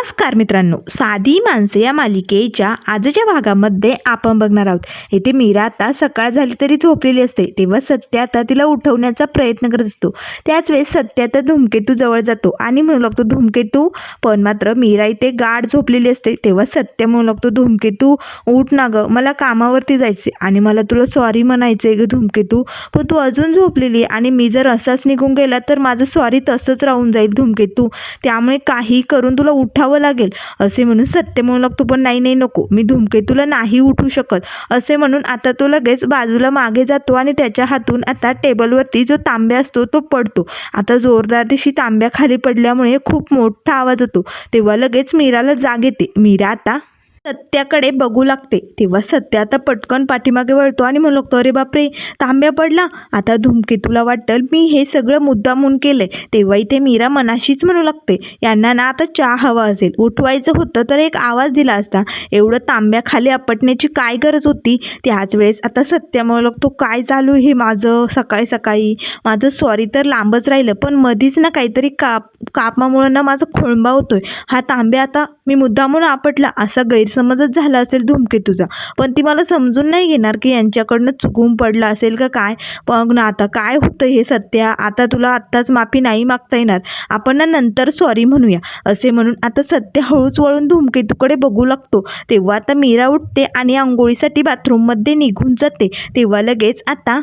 नमस्कार मित्रांनो. साधी माणसे या मालिकेच्या आजच्या भागामध्ये आपण बघणार आहोत. येथे मीरा आता सकाळ झाली तरी झोपलेली असते. तेव्हा सत्य आता तिला उठवण्याचा प्रयत्न करत असतो. त्याच वेळेस सत्य तर धूमकेतू जवळ जातो आणि म्हणू लागतो धूमकेतू पण मात्र मीरा इथे गाढ झोपलेली असते. तेव्हा सत्य म्हणू लागतो धूमकेतू उठ ना गं. मला कामावरती जायचे आणि मला तुला सॉरी म्हणायचं आहे ग धूमकेतू पण तू अजून झोपलेली आहे आणि मी जर असाच निघून गेला तर माझं सॉरी तसंच राहून जाईल धूमकेतू. त्यामुळे काही करून तुला उठावं लागेल. असे म्हणून सत्य म्हणू लागतो पण नाही नाही नको. मी धूमकेतूला नाही उठू शकत. असे म्हणून आता तो लगेच बाजूला मागे जातो आणि त्याच्या हातून आता टेबलवरती जो तांब्या असतो तो पडतो. आता जोरदार दिशी तांब्या खाली पडल्यामुळे खूप मोठा आवाज होतो तेव्हा लगेच मीराला जाग येते. मीरा आता सत्याकडे बघू लागते. तेव्हा सत्य आता पटकन पाठीमागे वळतो आणि म्हणू लागतो अरे बापरे तांब्या पडला. आता धूमकेतूला वाटेल. मी हे सगळं मुद्दामून केलंय. तेव्हा इथे मीरा मनाशीच म्हणू लागते यांना ना आता चहा हवा असेल. उठवायचं होतं तर एक आवाज दिला असता. एवढं तांब्या खाली आपटण्याची काय गरज होती? त्याच वेळेस आता सत्या म्हणू लागतो काय चालू आहे हे माझं सकाळी सकाळी? माझं सॉरी तर लांबच राहिलं पण मधीच ना काहीतरी काप कापामुळं ना माझा खोळंबा होतोय. हा तांब्या आता मी मुद्दामून आपटला. असा गैरसमजच झाला असेल धूमकेतूचा पण ती मला समजून नाही घेणार की यांच्याकडनं चुकून पडला असेल का काय. पण ना आता काय होतं हे सत्या? आता तुला आत्ताच माफी नाही मागता येणार. आपण ना नंतर सॉरी म्हणूया. असे म्हणून आता सत्य हळूच वळून धूमकेतूकडे बघू लागतो. तेव्हा आता मीरा उठते आणि आंघोळीसाठी बाथरूममध्ये निघून जाते. तेव्हा लगेच आता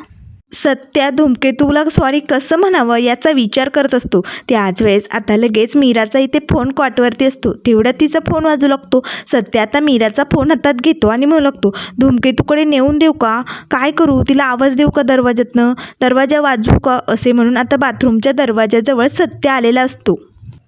सत्या धूमकेतूला सॉरी कसं म्हणावं याचा विचार करत असतो. त्याच वेळेस आता लगेच मीराचा इथे फोन कॉटवरती असतो. तेवढ्यात तिचा फोन वाजू लागतो. सत्या आता मीराचा फोन हातात घेतो आणि म्हणू लागतो धूमकेतूकडे नेऊन देऊ का? काय करू? तिला आवाज देऊ का दरवाज्यातनं? दरवाजा वाजवू का? असे म्हणून आता बाथरूमच्या दरवाजाजवळ सत्य आलेला असतो.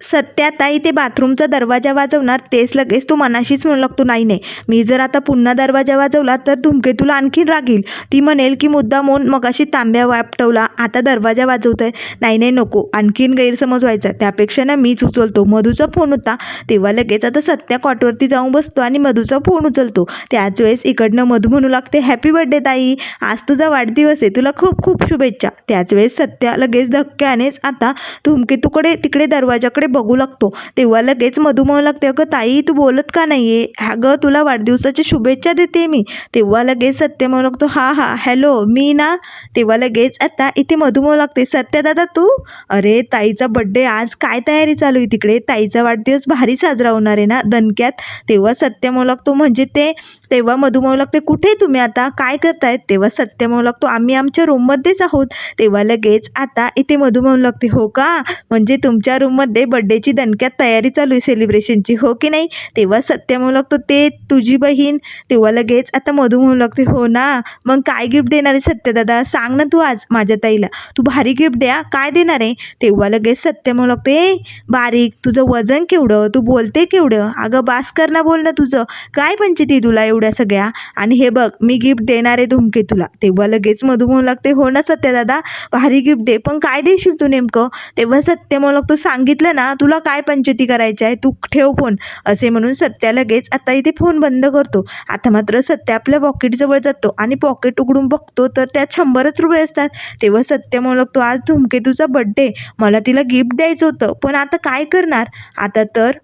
सत्या आता इथे बाथरूमचा दरवाजा वाजवणार तेच लगेच तो मनाशीच म्हणू लागतो नाही नाही मी जर आता पुन्हा दरवाजा वाजवला तर धुमकेतूला आणखीन रागील. ती म्हणेल की मुद्दा मोन मगाशी तांब्या वापटवला आता दरवाजा वाजवतोय. नाही नाही नको. आणखीन गैरसमज व्हायचा. त्यापेक्षा ना मीच उचलतो. मधूचा फोन होता. तेव्हा लगेच आता सत्या कॉटवरती जाऊन बसतो आणि मधूचा फोन उचलतो. त्याच वेळेस इकडनं मधू म्हणू लागते हॅपी बर्थडे ताई. आज तुझा वाढदिवस आहे. तुला खूप खूप शुभेच्छा. त्याच वेळेस सत्या लगेच धक्क्यानेच आता धुमकेतूकडे तिकडे दरवाजाकडे बघू लागतो. तेव्हा लगेच मधू म्हणू लागते अगं ताई तू बोलत का नाही आहे अगं तुला वाढदिवसाच्या शुभेच्छा देते मी. तेव्हा लगेच सत्य म्हणू लागतो हा हा हॅलो मी ना? तेव्हा लगेच आता इथे मधू म्हणू लागते सत्य दादा तू? अरे ताईचा बड्डे आज. काय तयारी चालू आहे तिकडे? ताईचा वाढदिवस भारी साजरा होणार आहे ना दणक्यात. तेव्हा सत्य म्हणू लागतो म्हणजे ते? तेव्हा मधू म्हणू लागते कुठे तुम्ही आता? काय करतायत? तेव्हा सत्य म्हणू लागतो आम्ही आमच्या रूममध्येच आहोत. तेव्हा लगेच आता इथे मधू म्हणू लागते हो का? म्हणजे तुमच्या रूममध्ये बड्डे बड्डेची दणक्यात तयारी चालू आहे सेलिब्रेशनची हो की नाही? तेव्हा सत्य म्हणू लागतो ते तुझी बहीण. तेव्हा लगेच आता मधू म्हणू लागते हो ना मग काय गिफ्ट देणार आहे सत्यदादा सांग ना तू आज माझ्या ताईला. तू भारी गिफ्ट द्या काय देणार आहे? तेव्हा लगेच सत्य म्हणू लागते ए बारीक तुझं वजन केवढं? तू बोलते केवढं? अगं बास कर ना बोल ना तुझं. काय पंचायती तुला एवढ्या सगळ्या? आणि हे बघ मी गिफ्ट देणार आहे धुमके तुला. तेव्हा लगेच मधू म्हणू लागते हो ना सत्यदादा भारी गिफ्ट दे. पण काय देशील तू नेमकं? तेव्हा सत्य म्हणू लागतो सांगितलं ना तुला काय पंचती करायची आहे? तू ठेव फोन असे म्हणून सत्या लगेच आता इथे फोन बंद करतो. आता मात्र सत्य आपल्या पॉकेटजवळ जातो आणि पॉकेट उघडून बघतो तर त्यात शंभरच रुपये असतात. तेव्हा सत्य म्हणू लागतो आज धुमकेतूचा बड्डे मला तिला गिफ्ट द्यायचं होतं. पण आता काय करणार? आता तर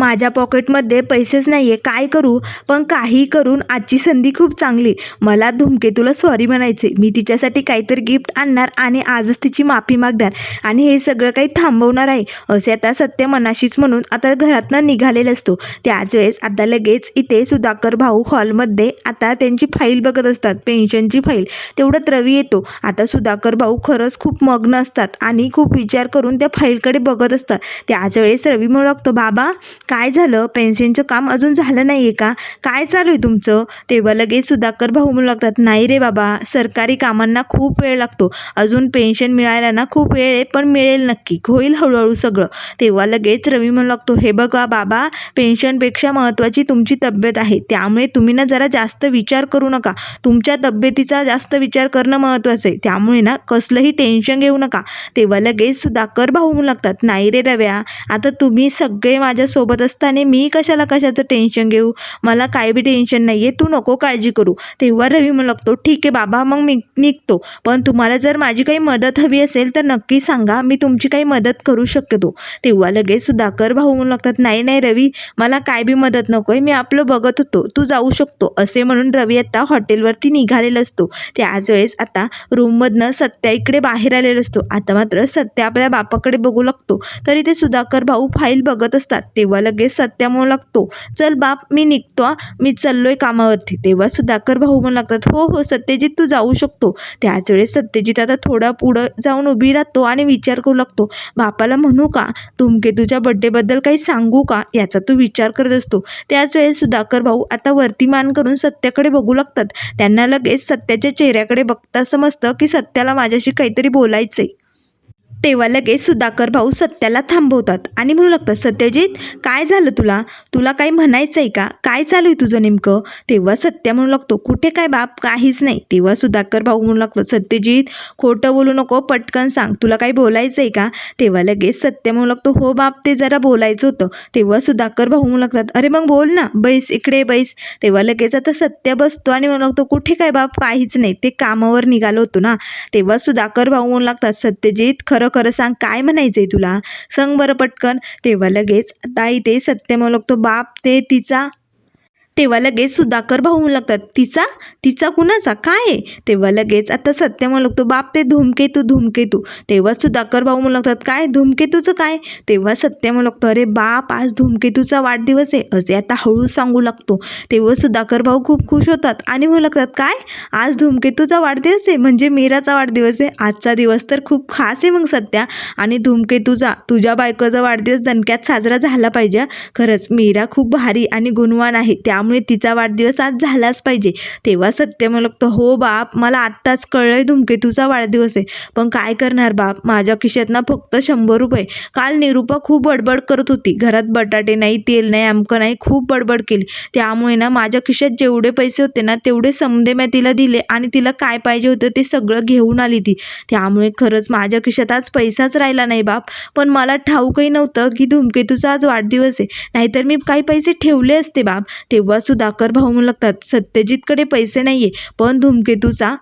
माझ्या पॉकेटमध्ये पैसेच नाही आहे काय करू? पण काही करून आजची संधी खूप चांगली. मला धुमकेतूला सॉरी म्हणायचे. मी तिच्यासाठी काहीतरी गिफ्ट आणणार आणि आजच तिची माफी मागणार. आणि हे सगळं काही थांबवणार आहे. असे आता सत्य मनाशीच म्हणून आता घरातनं निघालेला असतो. त्याच वेळेस आता लगेच इथे सुधाकर भाऊ हॉलमध्ये आता त्यांची फाईल बघत असतात. पेन्शनची फाईल तेवढ्यात रवी येतो. आता सुधाकर भाऊ खरंच खूप मग्न असतात आणि खूप विचार करून त्या फाईलकडे बघत असतात. त्याच वेळेस रवी म्हणू लागतो बाबा काय झालं? पेन्शनचं काम अजून झालं नाही आहे का? काय चालू आहे तुमचं? तेव्हा लगेच सुधाकर भाऊ म्हणू लागतात नाही रे बाबा सरकारी कामांना खूप वेळ लागतो. अजून पेन्शन मिळायला ना खूप वेळ आहे पण मिळेल नक्की. होईल हळूहळू सगळं. तेव्हा लगेच रवी म्हणू लागतो हे बघा बाबा पेन्शनपेक्षा महत्त्वाची तुमची तब्येत आहे. त्यामुळे तुम्ही ना जरा जास्त विचार करू नका. तुमच्या तब्येतीचा जास्त विचार करणं महत्त्वाचं आहे. त्यामुळे ना कसलंही टेन्शन घेऊ नका. तेव्हा लगेच सुधाकर भाऊ म्हणू लागतात नाही रे रव्या आता तुम्ही सगळे माझ्यासोबत बोलत असताना मी कशाला कशाचं टेन्शन घेऊ? मला काय बी टेन्शन नाही आहे तू नको काळजी करू. तेव्हा रवी म्हणू लागतो ठीक आहे बाबा मग मी निघतो. पण तुम्हाला जर माझी काही मदत हवी असेल तर नक्की सांगा मी तुमची काही मदत करू शकतो. तेव्हा लगेच सुधाकर भाऊ म्हणू लागतात नाही नाही रवी मला काय बी मदत नको आहे मी आपलं बघत होतो तू जाऊ शकतो. असे म्हणून रवी आता हॉटेलवरती निघालेला असतो. त्याच वेळेस आता रूममधनं सत्या इकडे बाहेर आलेला असतो. आता मात्र सत्या आपल्या बापाकडे बघू लागतो. तरी ते सुधाकर भाऊ फाईल बघत असतात. तेव्हा लगेच सत्या म्हणू लागतो. चल बाप मी निघतो मी चाललोय कामावरती. तेव्हा सुधाकर भाऊ म्हणू लागतात हो हो सत्यजित तू जाऊ शकतो. त्याच वेळेस सत्यजित आता थोडा पुढं जाऊन उभी राहतो आणि विचार करू लागतो बापाला म्हणू का? तुमके तुझ्या बड्डेबद्दल काही सांगू का? याचा तो विचार करत असतो. त्याच वेळेस सुधाकर भाऊ आता वरती मान करून सत्याकडे बघू लागतात. त्यांना लगेच सत्याच्या चेहऱ्याकडे बघता समजतं की सत्याला माझ्याशी काहीतरी बोलायचंय. तेव्हा लगेच सुधाकर भाऊ सत्याला थांबवतात. आणि म्हणू लागतात सत्यजित काय झालं तुला? तुला काही म्हणायचं आहे का? काय चालू आहे तुझं नेमकं? तेव्हा सत्या म्हणू लागतो कुठे काय बाप? काहीच नाही. तेव्हा सुधाकर भाऊ म्हणू लागतो सत्यजित खोटं बोलू नको पटकन सांग. तुला काही बोलायचं आहे का? तेव्हा लगेच सत्य म्हणू लागतो हो बाप ते जरा बोलायचं होतं. तेव्हा सुधाकर भाऊ म्हणू लागतात अरे मग बोल ना बैस इकडे बैस. तेव्हा लगेच आता सत्य बसतो आणि म्हणू लागतो कुठे काय बाप? काहीच नाही ते कामावर निघालो होतो ना. तेव्हा सुधाकर भाऊ म्हणू लागतात सत्यजित खरं खरं सांग काय म्हणायचं आहे तुला? सांग बरं पटकन. तेव्हा लगेच ताई ते सत्य म्हणू बाप ते तिचा तेव्हा लगेच सुधाकर भाऊ म्हणू लागतात तिचा? तिचा कुणाचा? काय आहे? तेव्हा लगेच आता सत्य म्हणू लागतो बाप ते धूमकेतू धूमकेतू तेव्हा सुधाकर भाऊ म्हणू लागतात काय? धूमकेतूचं काय? तेव्हा सत्य म्हणू लागतो अरे बाप आज धूमकेतूचा वाढदिवस आहे. असे आता हळू सांगू लागतो. तेव्हा सुधाकर भाऊ खूप खुश होतात आणि म्हणू लागतात काय? आज धूमकेतूचा वाढदिवस आहे? म्हणजे मीराचा वाढदिवस आहे? आजचा दिवस तर खूप खास आहे मग सध्या आणि धूमकेतूचा तुझ्या बायकोचा वाढदिवस दणक्यात साजरा झाला पाहिजे खरंच मीरा खूप भारी आणि गुणवान आहे. त्यामुळे तिचा वाढदिवस आज झालाच पाहिजे. तेव्हा सत्य म्हणतो हो बाप मला आत्ताच कळलंय धूमकेतूचा वाढदिवस आहे. पण काय करणार बाप? माझ्या खिशात ना फक्त शंभर रुपये. काल निरूपा खूप बडबड करत होती. घरात बटाटे नाही तेल नाही अमकं नाही खूप बडबड केली. त्यामुळे ना माझ्या खिशात जेवढे पैसे होते ना तेवढे समदे मी तिला दिले आणि तिला काय पाहिजे होतं ते सगळं घेऊन आली ती. त्यामुळे खरंच माझ्या खिशात आज पैसाच राहिला नाही बाप. पण मला ठाऊकही नव्हतं की धूमकेतूचा आज वाढदिवस आहे. नाहीतर मी काही पैसे ठेवले असते बाप. तेव्हा सुधाकर भाऊ म्हणू लागतात. सत्यजितकडे पैसे नाही आहे पण धूमकेतूचा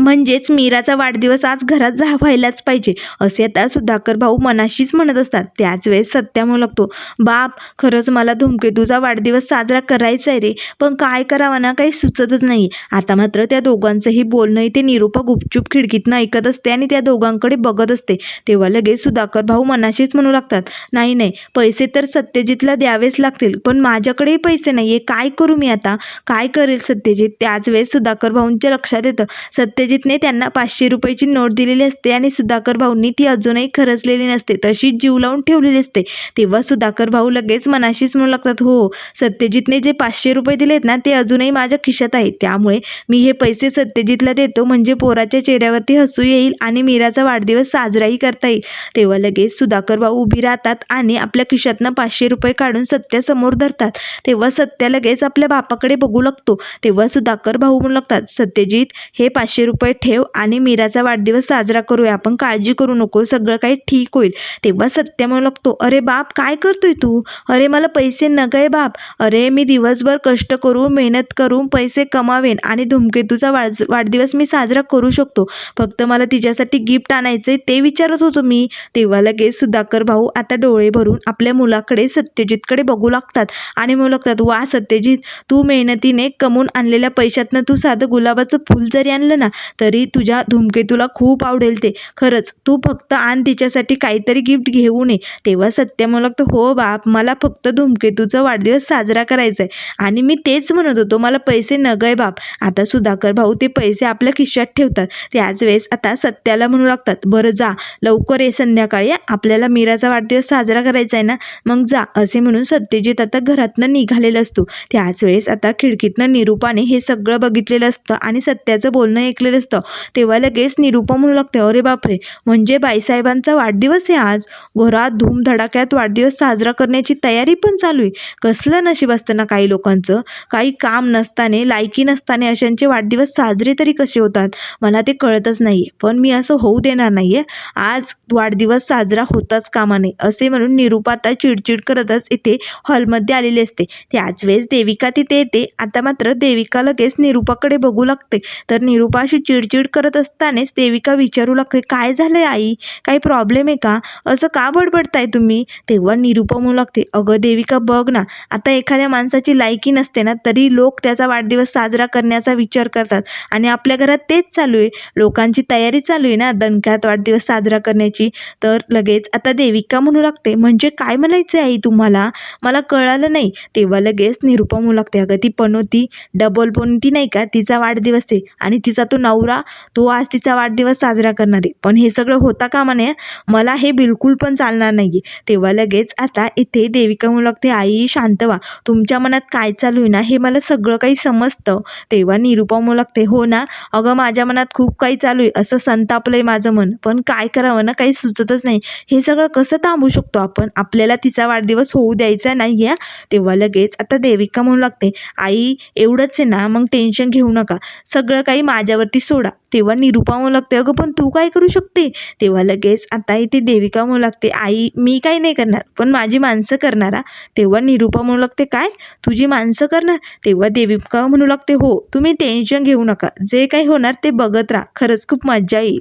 म्हणजेच मीराचा वाढदिवस आज घरात जा व्हायलाच पाहिजे असे आता सुधाकर भाऊ मनाशीच म्हणत असतात. त्याच वेळेस सत्या म्हणू लागतो बाप खरंच मला धूमकेतूचा वाढदिवस साजरा करायचा आहे रे पण काय करावं ना काही सुचतच नाही. आता मात्र त्या दोघांचंही बोलणं ते निरूपा गुपचूप खिडकीतनं ऐकत असते आणि त्या दोघांकडे बघत असते. तेव्हा लगेच सुधाकर भाऊ मनाशीच म्हणू लागतात नाही नाही पैसे तर सत्यजितला द्यावेच लागतील पण माझ्याकडेही पैसे नाही आहे काय करू मी आता? काय करेल सत्यजित? त्याच वेळेस सुधाकर भाऊंच्या लक्षात येतं सत्यजित सत्यजितने त्यांना पाचशे रुपयाची नोट दिलेली असते आणि सुधाकर भाऊंनी ती अजूनही खरचलेली नसते तशीच जीव लावून ठेवलेली असते. तेव्हा सुधाकर भाऊ लगेच मनाशीच म्हणू लागतात हो सत्यजितने जे पाचशे रुपये दिलेत ना ते अजूनही माझ्या खिशात आहेत. त्यामुळे मी हे पैसे सत्यजितला देतो म्हणजे पोराच्या चेहऱ्यावरती हसू येईल आणि मीराचा वाढदिवस साजराही करता येईल. तेव्हा लगेच सुधाकर भाऊ उभी राहतात आणि आपल्या खिशातनं पाचशे रुपये काढून सत्यासमोर धरतात. तेव्हा सत्या लगेच आपल्या बापाकडे बघू लागतो. तेव्हा सुधाकर भाऊ म्हणू लागतात सत्यजित हे पाचशे रुपये ठेव आणि मीराचा वाढदिवस साजरा करूया. आपण काळजी करू नको सगळं काही ठीक होईल. तेव्हा सत्य म्हणू लागतो अरे बाप काय करतोय तू? अरे मला पैसे नगय बाप. अरे मी दिवसभर कष्ट करून मेहनत करून पैसे कमावेन आणि धूमकेतूचा वाढ वाढदिवस मी साजरा करू शकतो. फक्त मला तिच्यासाठी गिफ्ट आणायचं आहे ते विचारत होतो मी. तेव्हा लगेच सुधाकर भाऊ आता डोळे भरून आपल्या मुलाकडे सत्यजितकडे बघू लागतात आणि म्हणू लागतात वा सत्यजित तू मेहनतीने कमवून आणलेल्या पैशातनं तू साधं गुलाबाचं फूल जरी आणलं ना तरी तुझ्या धूमकेतूला खूप आवडेल ते. खरंच तू फक्त आण तिच्यासाठी काहीतरी गिफ्ट घेऊन ये तेव्हा सत्य म्हणू लागतो हो बाप मला फक्त धूमकेतूचा वाढदिवस साजरा करायचा आहे आणि मी तेच म्हणत होतो मला पैसे नगय बाप. आता सुधाकर भाऊ ते पैसे आपल्या खिशात ठेवतात. त्याच वेळेस आता सत्याला म्हणू लागतात बरं जा लवकर ये संध्याकाळी आपल्याला मीराचा वाढदिवस साजरा करायचा आहे ना. मग जा असे म्हणून सत्यजित आता घरातनं निघालेलं असतो. त्याच वेळेस आता खिडकीतनं निरूपाने हे सगळं बघितलेलं असतं आणि सत्याचं बोलणं ऐकलेलं बसलेलं असतं. तेव्हा लगेच निरूपा म्हणू लागते अरे बापरे! म्हणजे बाईसाहेबांचा वाढदिवस आहे आज. घरात धूमधडाक्यात वाढदिवस साजरा करण्याची तयारी पण चालू आहे. कसलं नशीब असतं ना काही लोकांचं? काही काम नसताने लायकी नसताने अशांचे वाढदिवस साजरे तरी कसे होतात? मला ते कळतच नाही आहे पण मी असं होऊ देणार नाही आहे आज वाढदिवस साजरा होताच कामा नये. असे म्हणून निरूपा आता चिडचिड करतच इथे हॉलमध्ये आलेली असते. त्याच वेळेस देविका तिथे येते. आता मात्र देविका लगेच निरूपाकडे बघू लागते. तर निरूपा अशी चिडचिड करत असतानाच देविका विचारू लागते काय झालंय आई? काही प्रॉब्लेम आहे का? असं का बडबडताय तुम्ही? तेव्हा निरूपा म्हणू लागते अगं देविका बघ ना आता एखाद्या माणसाची लायकी नसते ना तरी लोक त्याचा वाढदिवस साजरा करण्याचा विचार करतात आणि आपल्या घरात तेच चालू आहे. लोकांची तयारी चालू आहे ना दणक्यात वाढदिवस साजरा करण्याची. तर लगेच आता देविका म्हणू लागते म्हणजे काय म्हणायचं आहे आई तुम्हाला? मला कळालं नाही. तेव्हा लगेच निरूपा म्हणू लागते अगं ती पनोती डबल पनोती नाही का? तिचा वाढदिवस आहे आणि तिचा तो नवरा तो आज तिचा वाढदिवस साजरा करणार आहे. पण हे सगळं होता कामा नये. मला हे बिलकुल पण चालणार नाही आहे तेव्हा लगेच आता इथे देविका म्हणू लागते आई शांत व्हा. तुमच्या मनात काय चालू आहे ना हे मला सगळं काही समजतं. तेव्हा निरूपा म्हणू लागते हो ना अगं माझ्या मनात खूप काही चालू आहे. असं संतापलंय माझं मन. पण काय करावं ना काही सुचतच नाही. हे सगळं कसं थांबू शकतो आपण? आपल्याला तिचा वाढदिवस होऊ द्यायचा नाही आहे तेव्हा लगेच आता देविका म्हणू लागते आई एवढंच आहे ना मग टेन्शन घेऊ नका. सगळं काही माझ्यावरती सोडा. तेव्हा निरूपा म्हणू लागते अगं पण तू काय करू शकते? तेव्हा लगेच आता इथे देविका म्हणू लागते आई मी काय नाही करणार पण माझी माणसं करणार तेव्हा निरूपा म्हणू लागते काय? तुझी माणसं करणार. तेव्हा देविका म्हणू लागते हो तुम्ही टेन्शन घेऊ नका. जे काही होणार ते बघत राहा. खरंच खूप मजा येईल.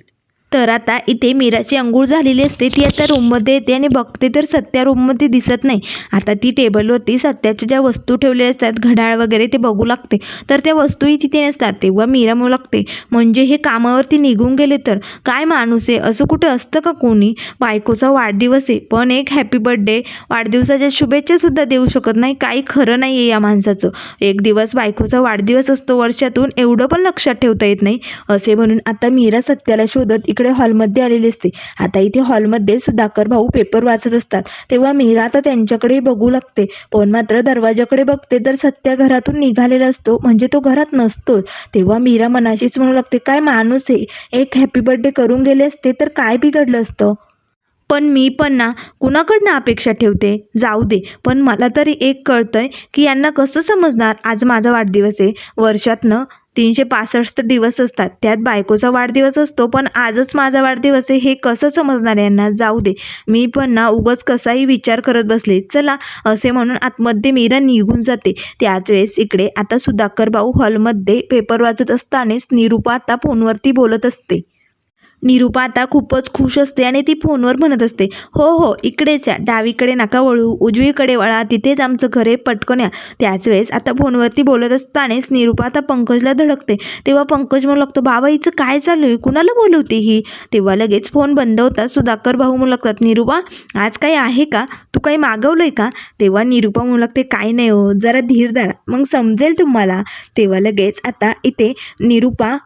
तर आता इथे मीराची अंघोळ झालेली असते ती आता रूममध्ये येते आणि बघते तर सत्या रूममध्ये दिसत नाही. आता ती टेबलवरती सत्याच्या ज्या वस्तू ठेवलेल्या असतात घड्याळ वगैरे ते बघू लागते. तर त्या वस्तूही तिथे नसतात तेव्हा मीरा म्हणू लागते म्हणजे हे कामावरती निघून गेले तर? काय माणूस आहे? असं कुठं असतं का कोणी? बायकोचा वाढदिवस आहे पण एक हॅपी बर्थडे वाढदिवसाच्या शुभेच्छासुद्धा देऊ शकत नाही काही खरं नाही आहे या माणसाचं. एक दिवस बायकोचा वाढदिवस असतो वर्षातून एवढं पण लक्षात ठेवता येत नाही. असे म्हणून आता मीरा सत्याला शोधत इकडे हॉलमध्ये आलेली असते. आता इथे हॉलमध्ये सुधाकर भाऊ पेपर वाचत असतात. तेव्हा मीरा आता त्यांच्याकडे बघू लागते. पण मात्र दरवाजाकडे बघते तर सत्या घरातून निघालेला असतो. म्हणजे तो घरात नसतो. तेव्हा मीरा मनाशीच म्हणू लागते काय माणूस आहे? एक हॅपी बर्थडे करून गेले असते तर काय बिघडलं असतं? पण मी पण ना कुणाकडनं अपेक्षा ठेवते? जाऊ दे. पण मला तरी एक कळतंय की यांना कसं समजणार? आज माझा वाढदिवस आहे. वर्षातनं तीनशे पासष्ट दिवस असतात. त्यात बायकोचा वाढदिवस असतो पण आजच माझा वाढदिवस आहे हे कसं समजणार यांना? जाऊ दे. मी पण ना उगाच कसाही विचार करत बसले. चला असे म्हणून आतमध्ये मीरा निघून जाते. त्याच वेळेस इकडे आता सुधाकर भाऊ हॉलमध्ये पेपर वाचत असतानाच निरूपा आता फोनवरती बोलत असते. निरूपा आता खूपच खुश असते आणि ती फोनवर म्हणत असते हो हो इकडेच या डावीकडे नका वळू उजवीकडे वळा तिथेच आमचं घर आहे पटकन या. त्याच वेळेस आता फोनवरती बोलत असतानाच निरूपा आता पंकजला धडकते. तेव्हा पंकज म्हणू लागतो बाबा हिचं काय चालू आहे कुणाला बोलवते ही? तेव्हा लगेच फोन बंद होता सुधाकर भाऊ म्हणू लागतात निरूपा आज काही आहे का? तू काही मागवलं आहे का? तेव्हा निरूपा म्हणू लागते काय नाही हो जरा धीर धरा मग समजेल तुम्हाला. तेव्हा लगेच आता इथे निरूपा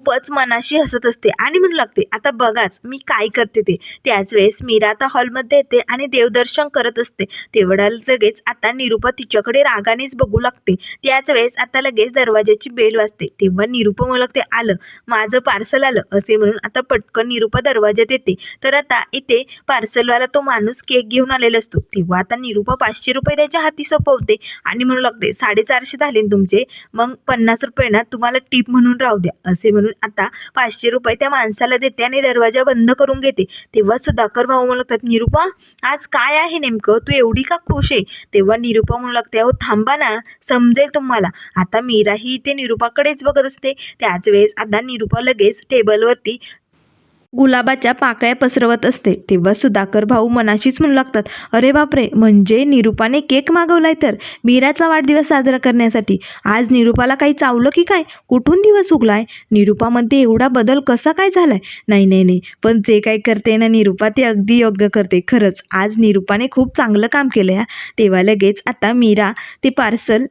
खूपच मनाशी हसत असते आणि म्हणू लागते आता बघाच मी काय करते ते. त्याच वेळेस मीरा आता हॉलमध्ये येते आणि देवदर्शन करत असते. तेवढ्या लगेच आता निरूपा तिच्याकडे रागानेच बघू लागते. त्याच वेळेस आता लगेच दरवाजाची बेल वाजते. तेव्हा निरूपा म्हणू लागते आलं माझं पार्सल आलं. असे म्हणून आता पटकन निरूपा दरवाजात येते. तर आता इथे पार्सलवाला तो माणूस केक घेऊन आलेला असतो. तेव्हा आता निरूपा पाचशे रुपये त्याच्या हाती सोपवते आणि म्हणू लागते साडेचारशे झाले तुमचे मग पन्नास रुपये ना तुम्हाला टीप म्हणून राहू द्या. असे म्हणून आता पाचशे रुपये त्या माणसाला देते आणि दरवाजा बंद करून घेते. तेव्हा सुधाकर भाऊ म्हणू लागतात निरूपा आज काय आहे नेमकं? तू एवढी का खुश आहे? तेव्हा निरूपा म्हणू लागते अहो थांबा ना समजेल तुम्हाला. आता मीराही ते निरूपाकडेच बघत असते. त्याच वेळेस आता निरूपा लगेच टेबलवरती गुलाबाच्या पाकळ्या पसरवत असते. तेव्हा सुधाकर भाऊ मनाशीच म्हणू लागतात अरे बापरे म्हणजे निरूपाने केक मागवलाय तर? मीराचा वाढदिवस साजरा करण्यासाठी. आज निरूपाला काही चावलं की काय? कुठून दिवस उगलाय? निरूपामध्ये एवढा बदल कसा काय झालाय? नाही नाही नाही. पण जे काही करते ना निरूपा ते अगदी योग्य करते. खरंच आज निरूपाने खूप चांगलं काम केलं या तेव्हा लगेच आता मीरा ते पार्सल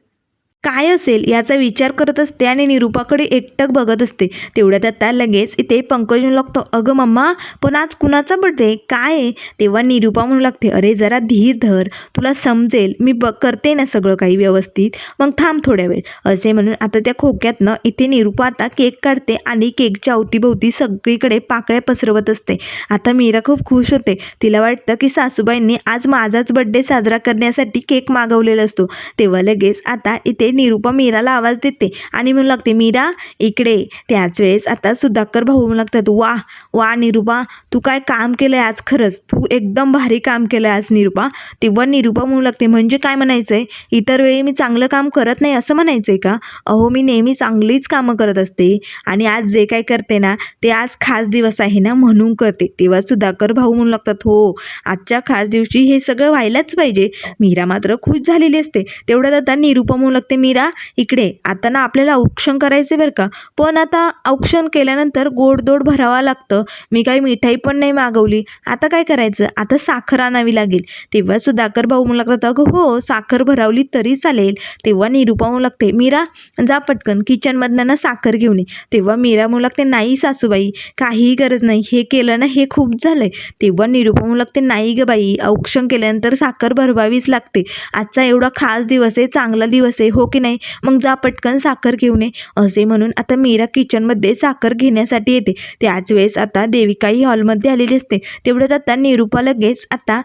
काय असेल याचा विचार करत असते आणि निरूपाकडे एकटक बघत असते. तेवढ्यात आता लगेच इथे पंकज म्हणू लागतो अगं मम्मा पण आज कुणाचा बड्डे काय आहे? तेव्हा निरूपा म्हणू लागते अरे जरा धीर धर तुला समजेल मी ब करते ना सगळं काही व्यवस्थित. मग थांब थोड्या वेळ. असे म्हणून आता त्या खोक्यातनं इथे निरूपा आता केक काढते आणि केकच्या अवतीभोवती सगळीकडे पाकळ्या पसरवत असते. आता मीरा खूप खुश होते. तिला वाटतं की सासूबाईंनी आज माझाच बड्डे साजरा करण्यासाठी केक मागवलेला असतो. तेव्हा लगेच आता इथे निरुपा मीराला आवाज देते आणि म्हणू लागते मीरा इकडे त्याच वेळेस आता सुधाकर भाऊ म्हणू लागतात वा वा निरुपा तू काय काम केलं आहे आज खरंच? तू एकदम भारी काम केलं आहे आज निरुपा. तेव्हा निरुपा म्हणू लागते म्हणजे काय म्हणायचं आहे इतर वेळी मी चांगलं काम करत नाही असं म्हणायचं आहे का? अहो मी नेहमी चांगलीच कामं करत असते आणि आज जे काय करते ना ते आज खास दिवस आहे ना म्हणून करते. तेव्हा सुधाकर भाऊ म्हणू लागतात हो आजच्या खास दिवशी हे सगळं व्हायलाच पाहिजे. मीरा मात्र खुश झालेली असते. तेवढ्यात आता निरुपा म्हणू लागते मीरा इकडे. आता ना आपल्याला औक्षण करायचं बरं का. पण आता औक्षण केल्यानंतर गोडदोड भरावं लागतं. मी काही मिठाई पण नाही मागवली. आता काय करायचं? आता साखर आणावी लागेल. तेव्हा सुधाकर भाऊ म्हणू लागतात अगं हो साखर भरावली तरी चालेल. तेव्हा निरूपा म्हणू लागते मीरा जा पटकन. किचनमधनं ना साखर घेऊन ये. तेव्हा मीरा म्हणू लागते नाही सासूबाई काहीही गरज नाही. हे केलं ना हे खूप झालंय. तेव्हा निरूपा म्हणू लागते नाही गं बाई. औक्षण केल्यानंतर साखर भरवावीच लागते. आजचा एवढा खास दिवस आहे चांगला दिवस आहे. हो की नाही? मग जा पटकन साखर घेऊन ये. असे म्हणून आता मीरा किचनमध्ये साखर घेण्यासाठी येते. त्याच वेळेस आता देविकाही हॉलमध्ये आलेली असते. तेवढ्यात आता निरूपा लगेच आता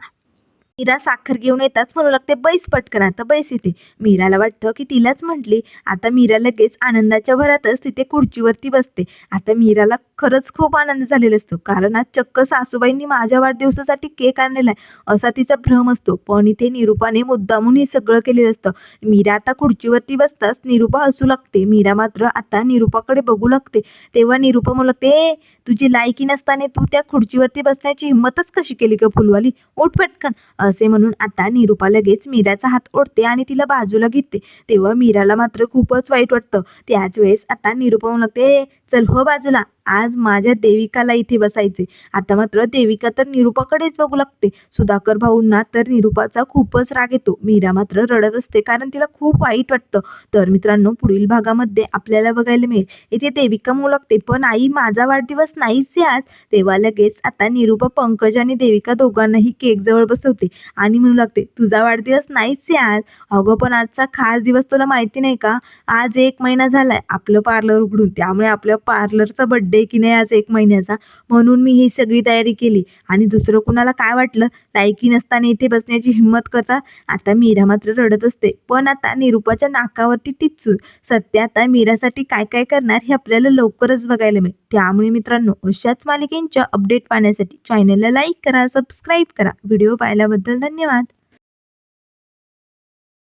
मीरा साखर घेऊन येताच म्हणू लागते बैस पटकन आता बैस येते मीराला वाटतं की तिलाच म्हटली. आता मीरा लगेच आनंदाच्या भरातच तिथे खुर्चीवरती बसते. आता मीराला खरंच खूप आनंद झालेला असतो. कारण आज चक्क सासूबाईंनी माझ्या वाढदिवसासाठी केक आणलेला आहे. असा तिचा भ्रम असतो. पण इथे निरूपाने मुद्दामून हे सगळं केलेलं असतं. मीरा आता खुर्चीवरती बसताच निरूपा हसू लागते. मीरा मात्र आता निरूपाकडे बघू लागते. तेव्हा निरूपा म्हणू लागते तुझी लायकी नसताना तू त्या खुर्चीवरती बसण्याची हिंमतच कशी केली का फुलवाली? उठ पटकन. असे म्हणून आता निरूपा लगेच मीराचा हात ओढते आणि तिला बाजूला घेते. तेव्हा मीराला मात्र खूपच वाईट वाटतं. त्याच वेळेस आता निरूपा म्हणू लागते चल हो बाजूला. आज माझ्या देविकाला इथे बसायचे आता मात्र देविका तर निरूपाकडेच बघू लागते. सुधाकर भाऊंना तर निरूपाचा खूपच राग येतो. मीरा मात्र रडत असते कारण तिला खूप वाईट वाटतं. तर मित्रांनो पुढील भागामध्ये आपल्याला बघायला मिळेल. इथे देविका म्हणू लागते पण आई माझा वाढदिवस नाहीच आहे आज. तेव्हा लगेच आता निरूपा पंकज आणि देविका दोघांनाही केक जवळ बसवते आणि म्हणू लागते तुझा वाढदिवस नाहीच आहे आज. अगं पण आजचा खास दिवस तुला माहिती नाही का? आज एक महिना झालाय आपलं पार्लर उघडून. त्यामुळे आपल्या पार्लरचा बड्डे की नाही आज एक महिन्याचा? म्हणून मी ही सगळी तयारी केली. आणि दुसरं कुणाला काय वाटलं? लायकी नसताना इथे बसण्याची हिंमत करता आता मीरा मात्र रडत असते. पण आता निरूपाच्या नाकावरती टिचून सत्य आता मीरासाठी काय काय करणार हे आपल्याला लवकरच बघायला मिळेल. त्यामुळे मित्रांनो अशाच मालिकेंच्या अपडेट पाहण्यासाठी चॅनलला लाईक करा सबस्क्राईब करा. व्हिडिओ पाहिल्याबद्दल धन्यवाद.